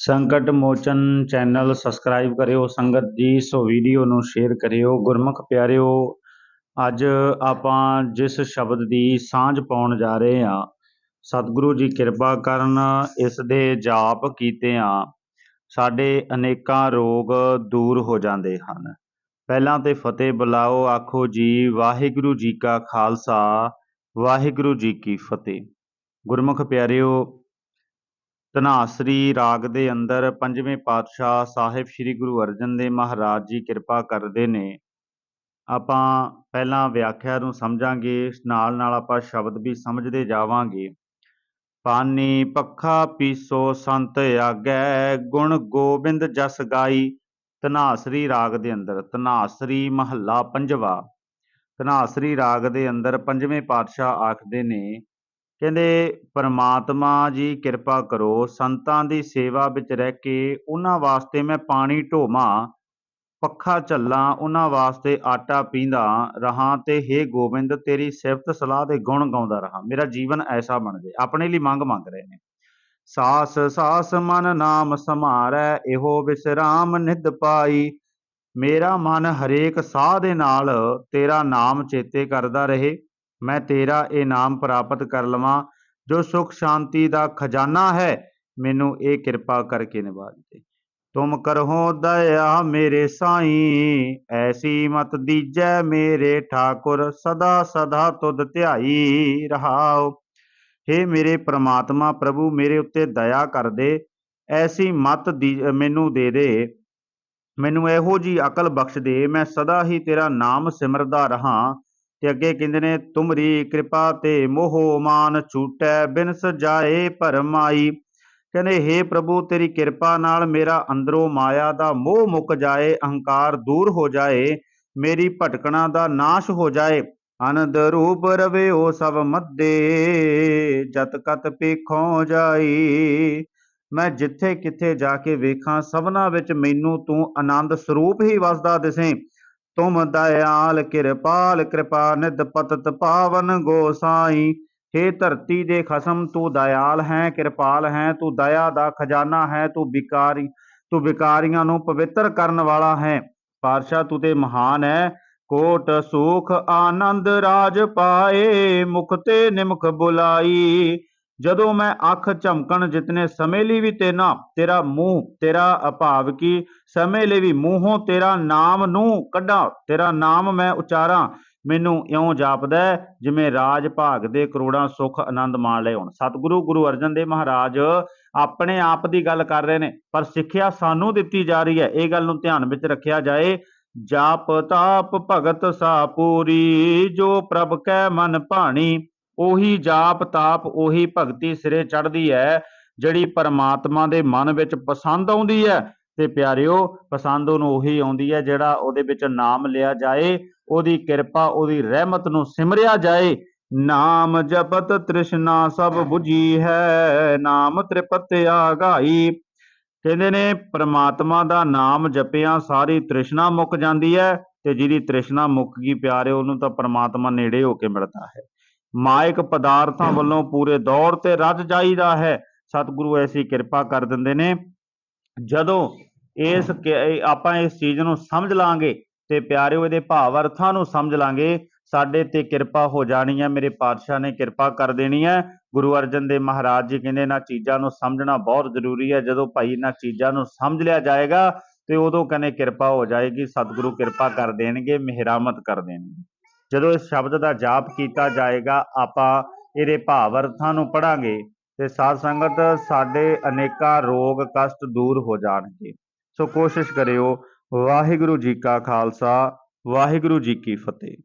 ਸੰਕਟ ਮੋਚਨ channel subscribe ਕਰਿਓ, ਸੰਗਤ ਜੀ ਸੋ ਵੀਡੀਓ ਨੂੰ ਸ਼ੇਅਰ ਕਰਿਓ। ਗੁਰਮੁਖ ਪਿਆਰਿਓ, ਅੱਜ ਆਪਾਂ ਜਿਸ ਸ਼ਬਦ ਦੀ ਸਾਂਝ ਪਾਉਣ ਜਾ ਰਹੇ ਹਾਂ, ਸਤਿਗੁਰੂ ਜੀ ਕਿਰਪਾ ਕਰਨ ਇਸ ਦੇ ਜਾਪ ਕੀਤੇ ਆ ਸਾਡੇ ਅਨੇਕਾਂ ਰੋਗ ਦੂਰ ਹੋ ਜਾਂਦੇ ਹਨ। ਪਹਿਲਾਂ ਤੇ ਫਤਿਹ ਬੁਲਾਓ, ਆਖੋ ਜੀ, ਵਾਹਿਗੁਰੂ ਜੀ ਕਾ ਖਾਲਸਾ, ਵਾਹਿਗੁਰੂ ਜੀ ਕੀ ਫਤਿਹ। ਗੁਰਮੁਖ ਪਿਆਰਿਓ ਧਨਾਸਰੀ ਰਾਗ ਦੇ ਅੰਦਰ ਪੰਜਵੇਂ ਪਾਤਸ਼ਾਹ ਸਾਹਿਬ ਸ੍ਰੀ ਗੁਰੂ ਅਰਜਨ ਦੇਵ ਮਹਾਰਾਜ ਜੀ ਕਿਰਪਾ ਕਰਦੇ ਨੇ। ਆਪਾਂ ਪਹਿਲਾਂ ਵਿਆਖਿਆ ਨੂੰ ਸਮਝਾਂਗੇ, ਨਾਲ ਨਾਲ ਆਪਾਂ ਸ਼ਬਦ ਵੀ ਸਮਝਦੇ ਜਾਵਾਂਗੇ। ਪਾਨੀ ਪੱਖਾ ਪੀਸੋ ਸੰਤ ਆਗੈ, ਗੁਣ ਗੋਬਿੰਦ ਜਸ ਗਾਈ। ਧਨਾਸਰੀ ਰਾਗ ਦੇ ਅੰਦਰ, ਧਨਾਸਰੀ ਮਹੱਲਾ ਪੰਜਵਾ। ਧਨਾਸਰੀ ਰਾਗ ਦੇ ਅੰਦਰ ਪੰਜਵੇਂ ਪਾਤਸ਼ਾਹ ਆਖਦੇ ਨੇ ਕਹਿੰਦੇ, ਪਰਮਾਤਮਾ ਜੀ ਕਿਰਪਾ ਕਰੋ, ਸੰਤਾਂ ਦੀ ਸੇਵਾ ਵਿੱਚ ਰਹਿ ਕੇ ਉਹਨਾਂ ਵਾਸਤੇ ਮੈਂ ਪਾਣੀ ਢੋਵਾਂ, ਪੱਖਾ ਝੱਲਾਂ, ਉਹਨਾਂ ਵਾਸਤੇ ਆਟਾ ਪੀਂਦਾ ਰਹਾ ਤੇ हे ਗੋਬਿੰਦ, ਤੇਰੀ ਸਿਫਤ ਸਲਾਹ ਦੇ ਗੁਣ ਗਾਉਂਦਾ ਰਹਾ। ਮੇਰਾ ਜੀਵਨ ਐਸਾ ਬਣ ਜਾਏ ਆਪਣੇ ਲਈ ਮੰਗ ਮੰਗ ਰਹੇ ਨੇ। ਸਾਸ ਸਾਸ ਮਨ ਨਾਮ ਸਮਾਰੈ ਇਹੋ ਵਿਸਰਾਮ ਨਿਧ ਪਾਈ। ਮੇਰਾ ਮਨ ਹਰੇਕ ਸਾਹ ਦੇ ਨਾਲ ਤੇਰਾ ਨਾਮ ਚੇਤੇ ਕਰਦਾ ਰਹੇ। ਮੈਂ ਤੇਰਾ ਇਹ ਨਾਮ ਪ੍ਰਾਪਤ ਕਰ ਲਵਾਂ, ਜੋ ਸੁਖ ਸ਼ਾਂਤੀ ਦਾ ਖਜ਼ਾਨਾ ਹੈ, ਮੈਨੂੰ ਇਹ ਕਿਰਪਾ ਕਰਕੇ ਨਿਵਾਜ ਦੇ। ਤੁਮ ਕਰਹੋ ਦਇਆ ਮੇਰੇ ਸਾਈ, ਐਸੀ ਮਤ ਦੀਜੈ ਮੇਰੇ ਠਾਕੁਰ, ਸਦਾ ਸਦਾ ਤੁਧ ਧਿਆਈ ਰਹਾਓ। हे ਮੇਰੇ ਪ੍ਰਮਾਤਮਾ ਪ੍ਰਭੂ, ਮੇਰੇ ਉੱਤੇ ਦਇਆ ਕਰ ਦੇ, ਐਸੀ ਮਤ ਦੀ ਮੈਨੂੰ ਦੇ ਦੇ। ਮੈਨੂੰ ਇਹੋ ਜੀ ਅਕਲ ਬਖਸ਼ ਦੇ, ਮੈਂ ਸਦਾ ਹੀ ਤੇਰਾ ਨਾਮ ਸਿਮਰਦਾ ਰਹਾ। ਤੇ ਅੱਗੇ ਕਹਿੰਦੇ ਨੇ, ਤੁਮਰੀ ਕਿਰਪਾ ਤੇ ਮੋਹ ਮਾਨ ਛੂਟੈ ਬਿਨ ਸਜਾਏ ਭਰਮਾਈ ਕਹਿੰਦੇ हे ਪ੍ਰਭੂ, ਤੇਰੀ ਕਿਰਪਾ ਨਾਲ ਮੇਰਾ ਅੰਦਰੋਂ ਮਾਇਆ ਦਾ ਮੋਹ ਮੁੱਕ ਜਾਏ, ਅਹੰਕਾਰ ਦੂਰ ਹੋ ਜਾਏ, ਮੇਰੀ ਭਟਕਣਾ ਦਾ ਨਾਸ਼ ਹੋ ਜਾਏ। ਅਨੰਦ ਰੂਪ ਰਵਿਓ ਸਭ ਮੱਦੇ, ਜਤ ਕਤ ਪੇਖੋਂ ਜਾਈ। ਮੈਂ ਜਿੱਥੇ ਕਿੱਥੇ ਜਾ ਕੇ ਵੇਖਾਂ, ਸਭਨਾ ਵਿੱਚ ਮੈਨੂੰ ਤੂੰ ਆਨੰਦ ਸਰੂਪ ਹੀ ਵਸਦਾ ਦਿਸੇ। ਤੁਮ ਦਇਆਲ ਕਿਰਪਾਲ, ਕਿਰਪਾ ਨਿਧ ਪਤਤ ਪਾਵਨ ਗੋਸਾਈ हे ਧਰਤੀ ਦੇ ਖਸਮ, ਤੂੰ ਦਇਆਲ ਹੈ, ਕਿਰਪਾਲ ਹੈ, ਤੂੰ ਦਇਆ ਦਾ ਖਜ਼ਾਨਾ ਹੈ, ਤੂੰ ਵਿਕਾਰੀ, ਤੂੰ ਵਿਕਾਰੀਆਂ ਨੂੰ ਪਵਿੱਤਰ ਕਰਨ ਵਾਲਾ ਹੈ। ਪਾਤਸ਼ਾਹ, ਤੂੰ ਤੇ ਮਹਾਨ ਹੈ ਕੋਟ ਸੁਖ ਆਨੰਦ ਰਾਜ ਪਾਏ, ਮੁਖ ਤੇ ਨਿਮਖ ਬੁਲਾਈ। ਜਦੋਂ ਮੈਂ ਅੱਖ ਝਮਕਣ ਜਿਤਨੇ ਸਮੇਂ ਲਈ ਵੀ ਤੇਨਾ, ਤੇਰਾ ਮੂੰਹ, ਤੇਰਾ ਅਭਾਵ ਕੀ? ਸਮੇਂ ਲਈ ਵੀ ਮੂੰਹੋਂ ਤੇਰਾ ਨਾਮ ਨੂੰ ਕੱਢਾਂ, ਤੇਰਾ ਨਾਮ ਮੈਂ ਉਚਾਰਾਂ। ਮੈਨੂੰ ਇਉਂ ਜਾਪਦਾ ਜਿਵੇਂ ਰਾਜ ਭਾਗ ਦੇ ਕਰੋੜਾਂ ਸੁਖ ਆਨੰਦ ਮਾਣ ਲਏ ਹੋਣ। ਸਤਿਗੁਰੂ ਗੁਰੂ ਅਰਜਨ ਦੇਵ ਮਹਾਰਾਜ ਆਪਣੇ ਆਪ ਦੀ ਗੱਲ ਕਰ ਰਹੇ ਨੇ, ਪਰ ਸਿੱਖਿਆ ਸਾਨੂੰ ਦਿੱਤੀ ਜਾ ਰਹੀ ਹੈ। ਇਹ ਗੱਲ ਨੂੰ ਧਿਆਨ ਵਿੱਚ ਰੱਖਿਆ ਜਾਏ। ਜਾਪ ਤਾਪ ਭਗਤ ਸਾ ਪੂਰੀ, ਜੋ ਪ੍ਰਭ ਕੈ ਮਨ ਭਾਣੀ ਉਹੀ ਜਾਪ ਤਾਪ, ਉਹੀ ਭਗਤੀ ਸਿਰੇ ਚੜਦੀ ਹੈ, ਜਿਹੜੀ ਪਰਮਾਤਮਾ ਦੇ ਮਨ ਵਿੱਚ ਪਸੰਦ ਆਉਂਦੀ ਹੈ। ਤੇ ਪਿਆਰਿਓ, ਪਸੰਦ ਉਹਨੂੰ ਉਹੀ ਆਉਂਦੀ ਹੈ ਜਿਹੜਾ ਉਹਦੇ ਵਿੱਚ ਨਾਮ ਲਿਆ ਜਾਏ, ਉਹਦੀ ਕਿਰਪਾ, ਉਹਦੀ ਰਹਿਮਤ ਨੂੰ ਸਿਮਰਿਆ ਜਾਏ। ਨਾਮ ਜਪਤ ਤ੍ਰਿਸ਼ਨਾ ਸਭ 부ਜੀ ਹੈ, ਨਾਮ ਤ੍ਰਿਪਤ ਆਗਾਈ ਕਹਿੰਦੇ ਨੇ, ਪ੍ਰਮਾਤਮਾ ਦਾ ਨਾਮ ਜਪਿਆ ਸਾਰੀ ਤ੍ਰਿਸ਼ਨਾ ਮੁੱਕ ਜਾਂਦੀ ਹੈ, ਤੇ ਜਿਹਦੀ ਤ੍ਰਿਸ਼ਨਾ ਮੁੱਕ ਗਈ ਪਿਆਰੇ ਉਹਨੂੰ ਤਾਂ ਪ੍ਰਮਾਤਮਾ ਨੇੜੇ ਹੋ ਕੇ ਮਿਲਦਾ ਹੈ। ਮਾਇਕ ਪਦਾਰਥਾਂ ਵੱਲੋਂ ਪੂਰੇ ਦੌਰ ਤੇ ਰੱਜ ਜਾਈਦਾ ਹੈ। ਸਤਿਗੁਰੂ ਐਸੀ ਕਿਰਪਾ ਕਰ ਦਿੰਦੇ ਨੇ। ਜਦੋਂ ਇਸ ਆਪਾਂ ਇਸ ਚੀਜ਼ ਨੂੰ ਸਮਝ ਲਾਂਗੇ ਤੇ ਪਿਆਰਿਓ, ਇਹਦੇ ਭਾਵ ਅਰਥਾਂ ਨੂੰ ਸਮਝ ਲਾਂਗੇ, ਸਾਡੇ ਤੇ ਕਿਰਪਾ ਹੋ ਜਾਣੀ ਹੈ। ਮੇਰੇ ਪਾਤਸ਼ਾਹ ਨੇ ਕਿਰਪਾ ਕਰ ਦੇਣੀ ਹੈ। ਗੁਰੂ ਅਰਜਨ ਦੇਵ ਮਹਾਰਾਜ ਜੀ ਕਹਿੰਦੇ ਇਹਨਾਂ ਚੀਜ਼ਾਂ ਨੂੰ ਸਮਝਣਾ ਬਹੁਤ ਜ਼ਰੂਰੀ ਹੈ। ਜਦੋਂ ਭਾਈ ਇਹਨਾਂ ਚੀਜ਼ਾਂ ਨੂੰ ਸਮਝ ਲਿਆ ਜਾਏਗਾ ਤੇ ਉਦੋਂ ਕਹਿੰਦੇ ਕਿਰਪਾ ਹੋ ਜਾਏਗੀ। ਸਤਿਗੁਰੂ ਕਿਰਪਾ ਕਰ ਦੇਣਗੇ, ਮਿਹਰਾਮਤ ਕਰ ਦੇਣਗੇ। ਜਦੋਂ ਇਸ ਸ਼ਬਦ ਦਾ ਜਾਪ ਕੀਤਾ ਜਾਏਗਾ, ਆਪਾਂ ਇਹਦੇ ਭਾਵ ਅਰਥਾਂ ਨੂੰ ਪੜਾਂਗੇ ਤੇ ਸਾਧ ਸੰਗਤ ਸਾਡੇ ਅਨੇਕਾਂ ਰੋਗ ਕਸ਼ਟ ਦੂਰ ਹੋ ਜਾਣਗੇ। ਸੋ ਕੋਸ਼ਿਸ਼ ਕਰਿਓ, ਵਾਹਿਗੁਰੂ ਜੀ ਕਾ ਖਾਲਸਾ, ਵਾਹਿਗੁਰੂ ਜੀ ਕੀ ਫਤਿਹ।